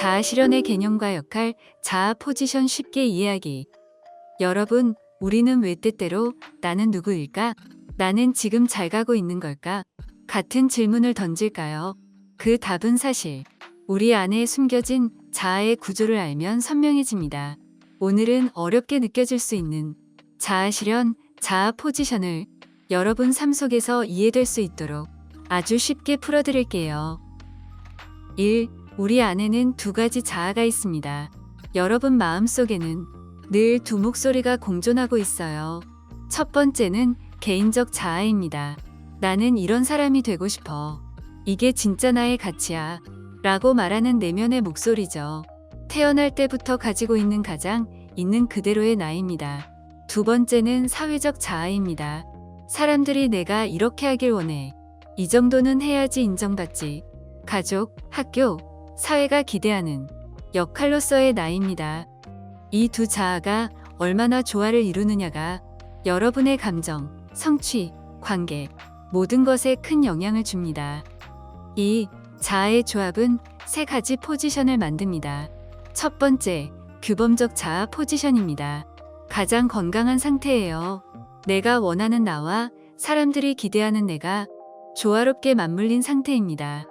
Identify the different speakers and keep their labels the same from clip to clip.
Speaker 1: 자아 실현의 개념과 역할, 자아 포지션 쉽게 이해하기. 여러분, 우리는 왜 때때로 나는 누구일까? 나는 지금 잘 가고 있는 걸까? 같은 질문을 던질까요? 그 답은 사실 우리 안에 숨겨진 자아의 구조를 알면 선명해집니다. 오늘은 어렵게 느껴질 수 있는 자아 실현, 자아 포지션을 여러분 삶 속에서 이해될 수 있도록 아주 쉽게 풀어드릴게요. 1. 우리 안에는 두 가지 자아가 있습니다. 여러분 마음 속에는 늘 두 목소리가 공존하고 있어요. 첫 번째는 개인적 자아입니다. 나는 이런 사람이 되고 싶어. 이게 진짜 나의 가치야. 라고 말하는 내면의 목소리죠. 태어날 때부터 가지고 있는 가장 있는 그대로의 나입니다. 두 번째는 사회적 자아입니다. 사람들이 내가 이렇게 하길 원해. 이 정도는 해야지 인정받지. 가족, 학교, 사회가 기대하는 역할로서의 나입니다. 이 두 자아가 얼마나 조화를 이루느냐가 여러분의 감정, 성취, 관계, 모든 것에 큰 영향을 줍니다. 이 자아의 조합은 세 가지 포지션을 만듭니다. 첫 번째, 규범적 자아 포지션입니다. 가장 건강한 상태예요. 내가 원하는 나와 사람들이 기대하는 내가 조화롭게 맞물린 상태입니다.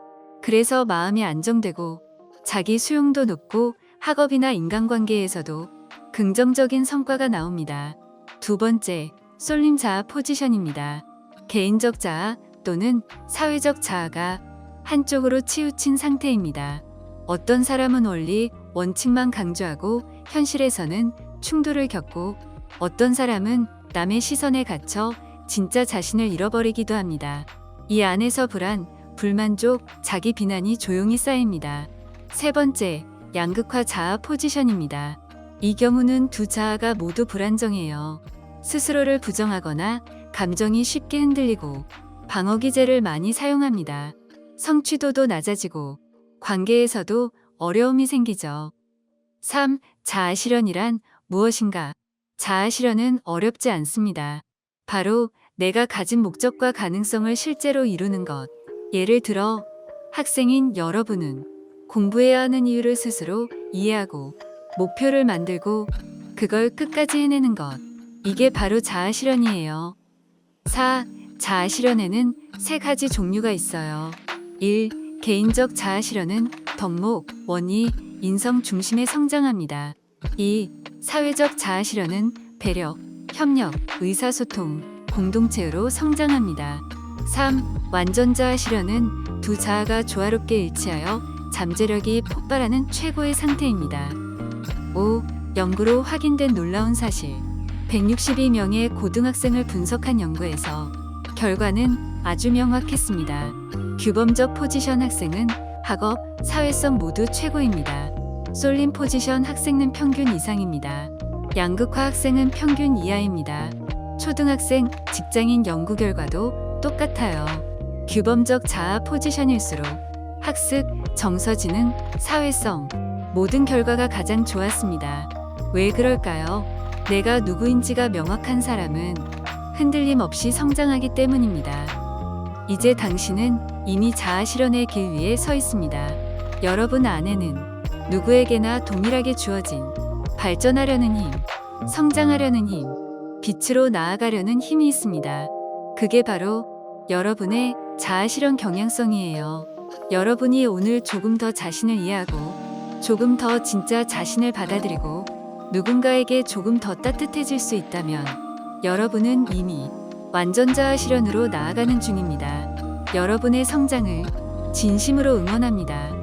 Speaker 1: 그래서 마음이 안정되고 자기 수용도 높고 학업이나 인간관계에서도 긍정적인 성과가 나옵니다. 두 번째, 쏠림 자아 포지션입니다. 개인적 자아 또는 사회적 자아가 한쪽으로 치우친 상태입니다. 어떤 사람은 원리, 원칙만 강조하고 현실에서는 충돌을 겪고 어떤 사람은 남의 시선에 갇혀 진짜 자신을 잃어버리기도 합니다. 이 안에서 불안, 불만족, 자기 비난이 조용히 쌓입니다. 세 번째, 양극화 자아 포지션입니다. 이 경우는 두 자아가 모두 불안정해요. 스스로를 부정하거나 감정이 쉽게 흔들리고 방어 기제를 많이 사용합니다. 성취도도 낮아지고 관계에서도 어려움이 생기죠. 3. 자아 실현이란 무엇인가? 자아 실현은 어렵지 않습니다. 바로 내가 가진 목적과 가능성을 실제로 이루는 것. 예를 들어 학생인 여러분은 공부해야 하는 이유를 스스로 이해하고 목표를 만들고 그걸 끝까지 해내는 것. 이게 바로 자아 실현이에요. 4. 자아 실현에는 세 가지 종류가 있어요. 1. 개인적 자아 실현은 덕목, 원의, 인성 중심에 성장합니다. 2. 사회적 자아 실현은 배려, 협력, 의사소통, 공동체로 성장합니다. 3. 완전 자아 실현은 두 자아가 조화롭게 일치하여 잠재력이 폭발하는 최고의 상태입니다. 5. 연구로 확인된 놀라운 사실. 162명의 고등학생을 분석한 연구에서 결과는 아주 명확했습니다. 규범적 포지션 학생은 학업, 사회성 모두 최고입니다. 쏠림 포지션 학생은 평균 이상입니다. 양극화 학생은 평균 이하입니다. 초등학생, 직장인 연구 결과도 똑같아요. 규범적 자아 포지션일수록 학습, 정서지능, 사회성, 모든 결과가 가장 좋았습니다. 왜 그럴까요? 내가 누구인지가 명확한 사람은 흔들림 없이 성장하기 때문입니다. 이제 당신은 이미 자아 실현의 길 위에 서 있습니다. 여러분 안에는 누구에게나 동일하게 주어진 발전하려는 힘, 성장하려는 힘, 빛으로 나아가려는 힘이 있습니다. 그게 바로 여러분의 자아 실현 경향성이에요. 여러분이 오늘 조금 더 자신을 이해하고 조금 더 진짜 자신을 받아들이고 누군가에게 조금 더 따뜻해질 수 있다면 여러분은 이미 완전 자아 실현으로 나아가는 중입니다. 여러분의 성장을 진심으로 응원합니다.